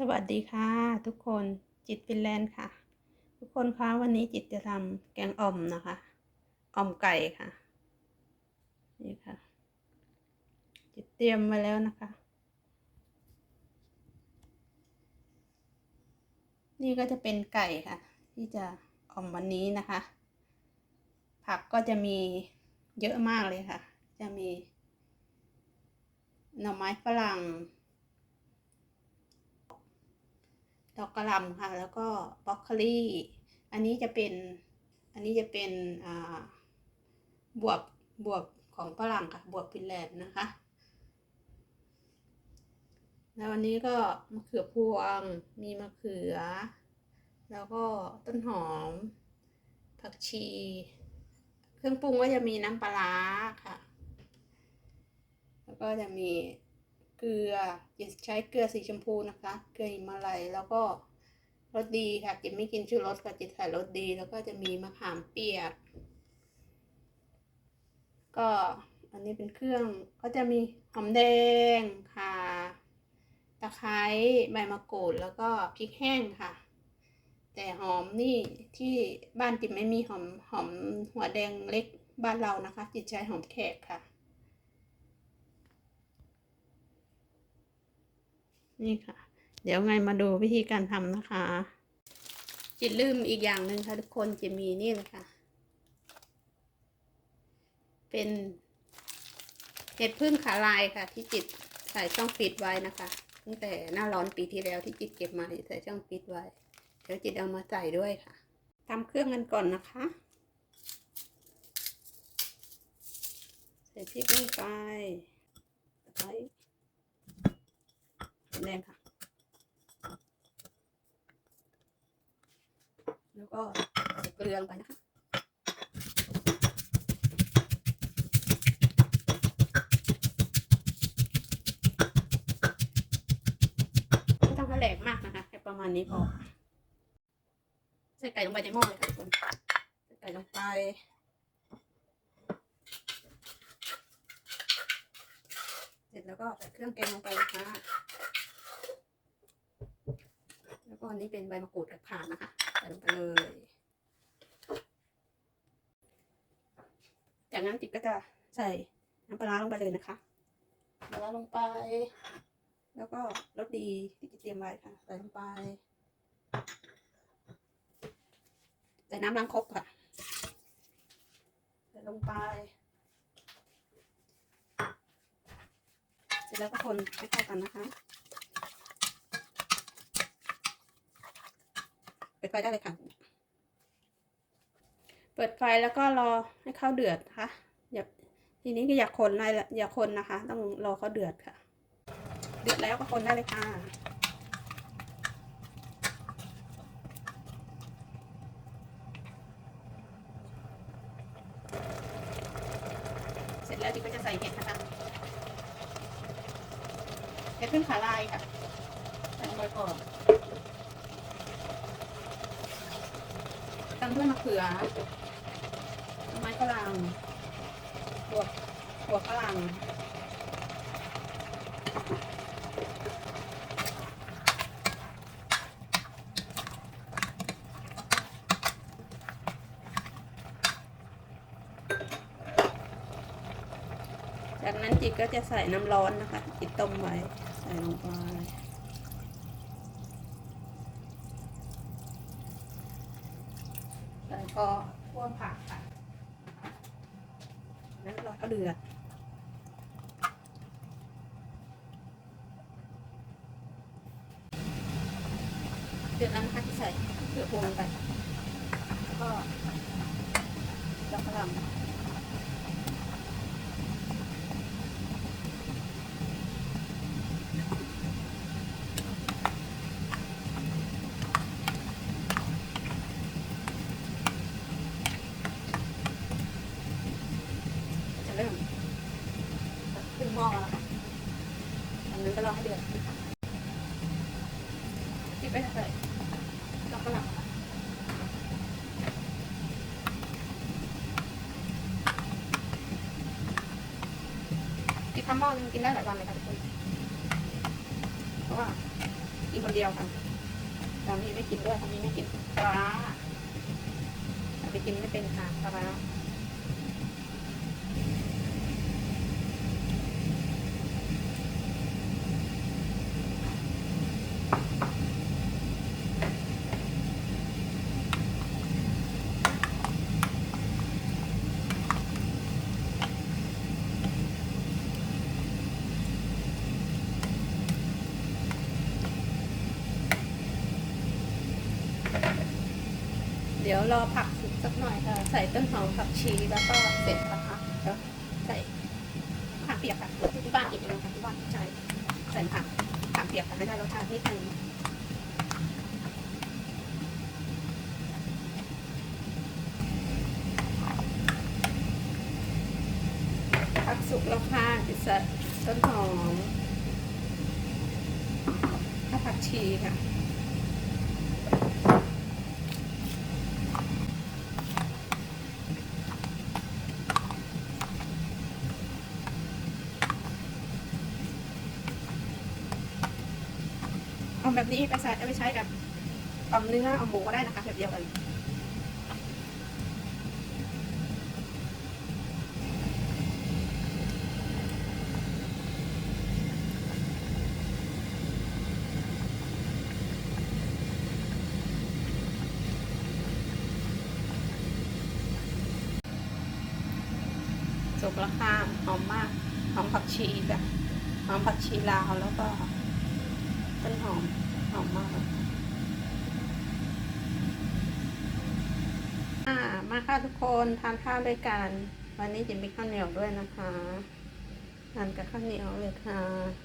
สวัสดีค่ะทุกคนจิตฟินแลนด์ค่ะ ทุกคนคะวันนี้จิตจะทำแกงอ่อมนะคะอ่อมไก่ค่ะ นี่ค่ะ จิตเตรียมมาแล้วนะคะ นี่ก็จะเป็นไก่ค่ะ ที่จะอ่อมวันนี้นะคะ ผักก็จะมีเยอะมากเลยค่ะ จะมีหน่อไม้ฝรั่ง ดอกกระหล่ำค่ะ แล้วก็บรอกโคลีอันนี้จะเป็น อันนี้จะเป็นบวบบวบของฝรั่งค่ะ บวบฟินแลนด์นะคะ แล้วอันนี้ก็มะเขือพวง มีมะเขือ แล้วก็ต้นหอม ผักชี เครื่องปรุงก็จะมีน้ำปลาค่ะ แล้วก็จะมี เกลือจะใช้เกลือสีชมพูนะคะ เกลือหิมาลัยแล้วก็รสดีค่ะจิตไม่กินชูรสค่ะจิตใส่รสดีแล้วก็จะมีมะขามเปียก ก็อันนี้เป็นเครื่องก็จะมีหอมแดงค่ะ ตะไคร้ใบมะกรูดแล้วก็พริกแห้งค่ะ แต่หอมนี่ที่บ้านจิตไม่มีหอมหอมหัวแดงเล็กบ้านเรานะคะ จิตใช้หอมแขกค่ะ นี่ค่ะ เดี๋ยวไงมาดูวิธีการทำนะคะ จิตลืมอีกอย่างหนึ่งค่ะทุกคนจะมีนี่เลยค่ะเป็นเห็ดพึ่งขาลายค่ะ ที่จิตใส่ช่องปิดไว้นะคะตั้งแต่หน้าร้อนปีที่แล้วที่จิตเก็บมาใส่ช่องปิดไว้ เดี๋ยวจิตเอามาใส่ด้วยค่ะทำเครื่องกันก่อนนะคะ ใส่พริกลงไปไคร้แดงค่ะ แล้ว ก็เกลือลงไปนะคะไม่ต้องให้แหลกมากนะคะแค่ประมาณนี้พอใส่ไก่ลงไปในหม้อเลยค่ะทุกคนใส่ไก่ลงไปเสร็จแล้วก็ใส่เครื่องแกงลงไปนะคะแล้วก็อันนี้เป็นใบมะกรูดกับข่านะคะ ลงไปเลยจากนั้นจิตก็จะใส่น้ำปลาร้าลงไปเลยนะคะปลาร้าลงไป แล้วก็รสดีที่จิตเตรียมไว้ค่ะใส่ลงไปใส่น้ำล้างครกค่ะใส่ลงไปเสร็จแล้วก็คนให้เข้ากันนะคะ ปิดไฟได้เลยค่ะ เปิดไฟแล้วก็รอให้ข้าวเดือดค่ะอย่าทีนี้ก็อย่าคนอะไรละอย่าคนนะคะ ต้องรอเขาเดือดค่ะ เดือดแล้วก็คนได้เลยค่ะเสร็จแล้วจิก็จะใส่เห็ดนะคะเห็ดขึ้นขาลายค่ะใส่ลงไปก่อน ตามด้วยมะเขือต้นไม้ฝรั่งบวกบวกฝรั่งจากนั้นจิตก็จะใส่น้ำร้อนนะคะจิตต้มไว้ ใส่ลงไป งกอคั่วผักค่ะแล้วเราก็เดือดเดือดแล้วนะคะที่ใส่เกลือพวงลงไปแล้วก็ดอกกระหล่ำ จะเริ่มขึ้นหม้อแล้วค่ะอันนั้นก็รอให้เดือดติดไปใส่ดอกกระหล่ำค่ะติด ทำหม้อนึงกินได้หลายวันเลยค่ะทุกคนเพราะว่ากินคนเดียวค่ะสามีไม่กินด้วยสามีไม่กินปลาร้าสามีกินไม่เป็นค่ะปลา เดี๋ยวรอผักสุกสักหน่อยค่ะใส่ต้นหอมผักชีแล้วก็เสร็จนะคะเดี๋ยวใส่มะขามเปียกค่ะที่บ้านกินเองค่ะที่บ้านใช่ใส่มะขามมะขามเปียกค่ะไม่ได้รสชาตินิดนึงผักสุกแล้วค่ะจะใส่ต้นหอมผักชีค่ะ แบบนี้ไปใส่เอาไปใช้กับเอาเนื้อเอาหมูก็ได้นะคะแบบเดียวกันสุกแล้วค่ะหอมมากหอมผักชีจ้ะหอมผักชีลาวแล้วก็ต้นหอม หอมมากเลยอ่ามาค่ะทุกคนทานข้าวด้วยกัน วันนี้จะมีข้าวเหนียวด้วยนะคะทานกับข้าวเหนียวเลยค่ะ